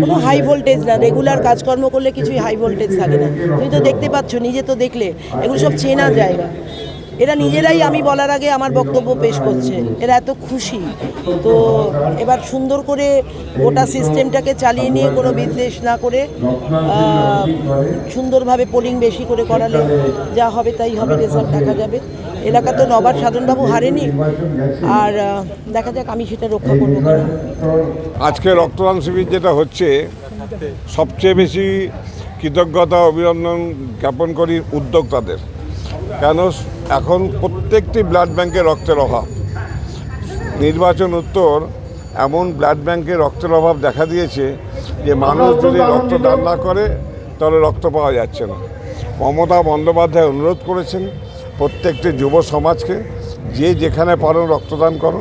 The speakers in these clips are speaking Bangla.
কোনো হাই ভোল্টেজ না রেগুলার কাজকর্ম করলে কিছুই হাই ভোল্টেজ থাকে না। তুমি তো দেখতে পাচ্ছ, নিজে তো দেখলে, এগুলো সব চেনা জায়গা। এরা নিজেরাই আমি বলার আগে আমার বক্তব্য পেশ করছে। এরা এত খুশি। তো এবার সুন্দর করে গোটা সিস্টেমটাকে চালিয়ে নিয়ে কোনো বিদ্বেষ না করে সুন্দরভাবে পোলিং বেশি করে করালে যা হবে তাই হবে রেজাল্ট দেখা যাবে। এলাকা তো নবাব সাধনবাবু হারেনি। আর দেখা যাক আমি সেটা রক্ষা করব আজকে রক্তদান শিবির যেটা হচ্ছে, সবচেয়ে বেশি কৃতজ্ঞতা, অভিনন্দন জ্ঞাপন করি উদ্যোক্তাদের। কেন এখন প্রত্যেকটি ব্লাড ব্যাংকে রক্তের অভাব। নির্বাচন উত্তর এমন ব্লাড ব্যাংকে রক্তের অভাব দেখা দিয়েছে যে মানুষ যদি রক্তদান না করে, তাহলে রক্ত পাওয়া যাচ্ছে না। মমতা বন্দ্যোপাধ্যায় অনুরোধ করেছেন প্রত্যেকটি যুব সমাজকে, যে যেখানে পারো রক্তদান করো।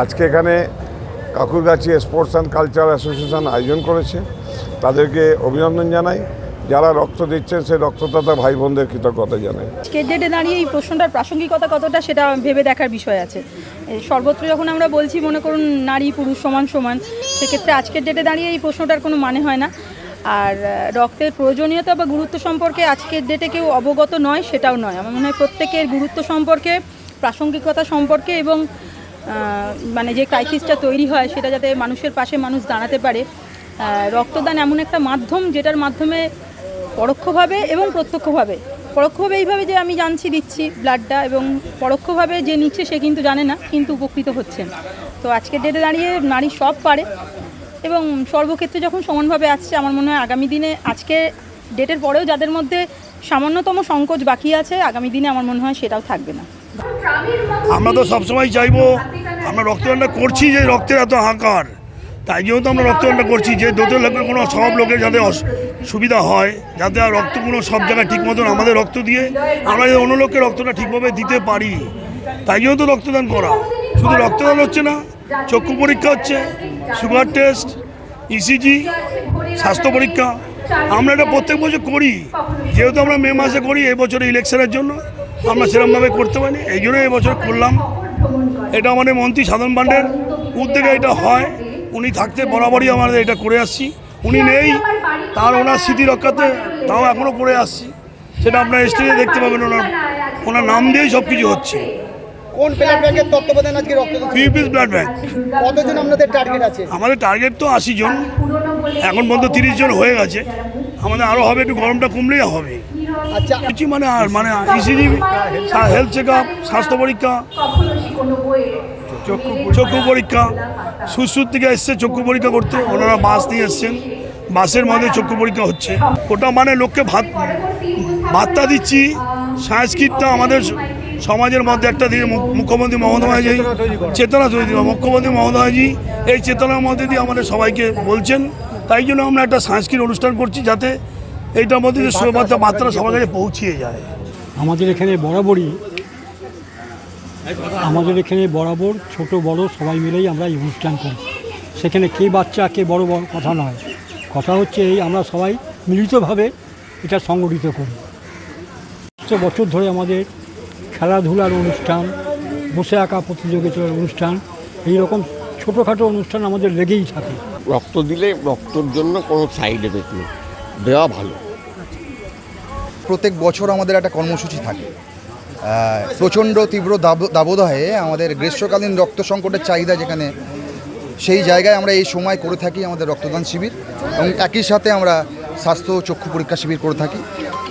আজকে এখানে Kakurgachi sports and culture association আয়োজন করেছে। তাদেরকে অভিনন্দন জানাই। যারা রক্ত দিচ্ছেন, সেই রক্তদাতা ভাই বোনদের কৃতজ্ঞতা জানাই। আজকের ডেটে দাঁড়িয়ে এই প্রশ্নটার প্রাসঙ্গিকতা কতটা সেটা ভেবে দেখার বিষয় আছে। সর্বত্র যখন আমরা বলছি, মনে করুন নারী, পুরুষ, সমান সমান, সেক্ষেত্রে আজকের ডেটে দাঁড়িয়ে এই প্রশ্নটার কোনো মানে হয় না। আর রক্তের প্রয়োজনীয়তা বা গুরুত্ব সম্পর্কে আজকের ডেটে কেউ অবগত নয়, সেটাও নয়। আমার মনে হয় প্রত্যেকের গুরুত্ব সম্পর্কে, প্রাসঙ্গিকতা সম্পর্কে এবং মানে যে ক্রাইসিসটা তৈরি হয়, সেটা যাতে মানুষের পাশে মানুষ দাঁড়াতে পারে। রক্তদান এমন একটা মাধ্যম, যেটার মাধ্যমে পরোক্ষভাবে এবং প্রত্যক্ষভাবে। পরোক্ষভাবে এইভাবে যে আমি জানছি, দিচ্ছি ব্লাডটা এবং পরোক্ষভাবে যে নিচ্ছে সে কিন্তু জানে না, কিন্তু উপকৃত হচ্ছেন। তো আজকের ডেটে দাঁড়িয়ে নারী সব পারে এবং সর্বক্ষেত্রে যখন সমানভাবে আসছে, আমার মনে হয় আগামী দিনে আজকে ডেটের পরেও যাদের মধ্যে সামান্যতম সংকোচ বাকি আছে, আগামী দিনে আমার মনে হয় সেটাও থাকবে না। আমরা তো সবসময় চাইব, আমরা রক্তদানটা করছি যে রক্তের এত হাহাকার। তাই জন্য তো আমরা রক্তদানটা করছি, যে দোতর লোকের কোনো সব লোকের যাতে সুবিধা হয়, যাতে আর রক্তগুলো সব জায়গায় ঠিক মতন আমাদের রক্ত দিয়ে আমরা যে অন্য লোককে রক্তটা ঠিকভাবে দিতে পারি। তাই জন্য তো রক্তদান করা। শুধু রক্তদান হচ্ছে না, চক্ষু পরীক্ষা হচ্ছে, সুগার টেস্ট ইসিজি স্বাস্থ্য পরীক্ষা। আমরা এটা প্রত্যেক বছর করি, যেহেতু আমরা মে মাসে করি, এই বছর ইলেকশনের জন্য। আমরা সেরকমভাবে করতে পারি এই জন্য এবছর করলাম। এটা আমাদের মন্ত্রী সাধন পাণ্ডের উদ্যোগে এটা হয়। উনি থাকতে বরাবরই আমাদের এটা করে আসছি। উনি নেই তার ওনার স্মৃতি রক্ষাতে তাও এখনও করে আসছি। সেটা আপনার স্টেজে দেখতে পাবেন ওনার ওনার নাম দিয়েই সব কিছু হচ্ছে। কোন ব্লাড ব্যাংকের তত্ত্বাবধানে আজকে রক্তদান পিপিস ব্লাড ব্যাংক কতজন আপনাদের টার্গেট আছে? আমাদের টার্গেট তো আশি জন। এখন পর্যন্ত তিরিশ জন হয়ে গেছে। আমাদের আরও হবে একটু গরমটা কমলেই হবে। আচ্ছা। মানে আর মানে ইসিজি হেলথ চেক আপ স্বাস্থ্য পরীক্ষা। চক্ষু পরীক্ষা। সুসুর থেকে এসছে চক্ষু পরীক্ষা করতে। ওনারা বাস নিয়ে এসছেন। বাসের মধ্যে চক্ষু পরীক্ষা হচ্ছে। ওটা মানে লোককে ভাত ভাত্তা দিচ্ছি। সংস্কৃতটা আমাদের সমাজের মধ্যে একটা দিয়ে মুখ্যমন্ত্রী মমতা ব্যানার্জি চেতনা তৈরি মুখ্যমন্ত্রী মমতা ব্যানার্জি এই চেতনার মধ্যে দিয়ে আমাদের সবাইকে বলছেন। তাই জন্য আমরা একটা সাংস্কৃতিক অনুষ্ঠান করছি যাতে এইটার মধ্যে যে মাত্রা সবার কাছে পৌঁছিয়ে যায়। আমাদের এখানে বরাবরই আমাদের এখানে বরাবর ছোট বড় সবাই মিলেই আমরা এই অনুষ্ঠান করি। সেখানে কে বাচ্চা কে বড় বড় কথা নয়। কথা হচ্ছে এই আমরা সবাই মিলিতভাবে এটা সংগঠিত করি। বছর ধরে আমাদের খেলাধুলার অনুষ্ঠান বসে আঁকা প্রতিযোগিতার অনুষ্ঠান এই রকম ছোটোখাটো অনুষ্ঠান আমাদের লেগেই থাকে। রক্ত দিলে রক্তর জন্য কোনো সাইড এফেক্ট নেই। দেওয়া ভালো। প্রত্যেক বছর আমাদের একটা কর্মসূচি থাকে। প্রচণ্ড তীব্র দাব- দাবদাহে আমাদের গ্রীষ্মকালীন রক্ত সংকটের চাহিদা যেখানে, সেই জায়গায় আমরা এই সময় করে থাকি আমাদের রক্তদান শিবির এবং একই সাথে আমরা স্বাস্থ্য চক্ষু পরীক্ষা শিবির করে থাকি।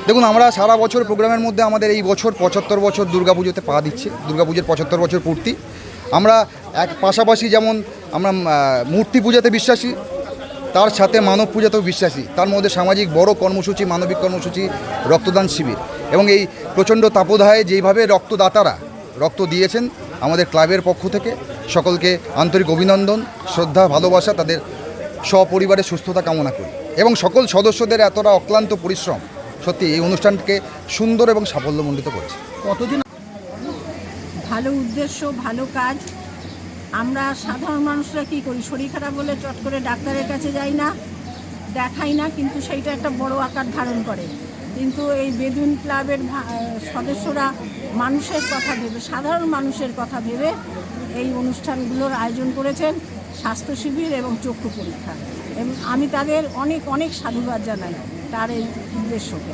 দেখুন, আমরা সারা বছর প্রোগ্রামের মধ্যে আমাদের এই বছর পঁচাত্তর বছর দুর্গাপুজোতে পা দিচ্ছে দুর্গাপুজোর পঁচাত্তর বছর পূর্তি। আমরা এক পাশাপাশি যেমন আমরা মূর্তি পূজাতে বিশ্বাসী তার সাথে মানব পূজাতেও বিশ্বাসী। তার মধ্যে সামাজিক বড় কর্মসূচি মানবিক কর্মসূচি রক্তদান শিবির। এবং এই প্রচণ্ড তাপদাহে যেইভাবে রক্তদাতারা রক্ত দিয়েছেন আমাদের ক্লাবের পক্ষ থেকে সকলকে আন্তরিক অভিনন্দন শ্রদ্ধা ভালোবাসা তাদের সপরিবারে সুস্থতা কামনা করি। এবং সকল সদস্যদের এতটা অক্লান্ত পরিশ্রম সত্যি এই অনুষ্ঠানকে সুন্দর এবং সাফল্যমণ্ডিত করেছে। কতদিন ভালো উদ্দেশ্য ভালো কাজ আমরা সাধারণ মানুষরা কি করি? শরীর খারাপ হলে চট করে ডাক্তারের কাছে যাই না, দেখাই না, কিন্তু সেইটা একটা বড় আকার ধারণ করে। কিন্তু এই বেদুন ক্লাবের সদস্যরা মানুষের কথা ভেবে, সাধারণ মানুষের কথা ভেবে এই অনুষ্ঠানগুলোর আয়োজন করেছেন স্বাস্থ্য শিবির এবং চক্ষু পরীক্ষা। এবং আমি তাদের অনেক অনেক সাধুবাদ জানাই তার এই উদ্দেশ্যকে।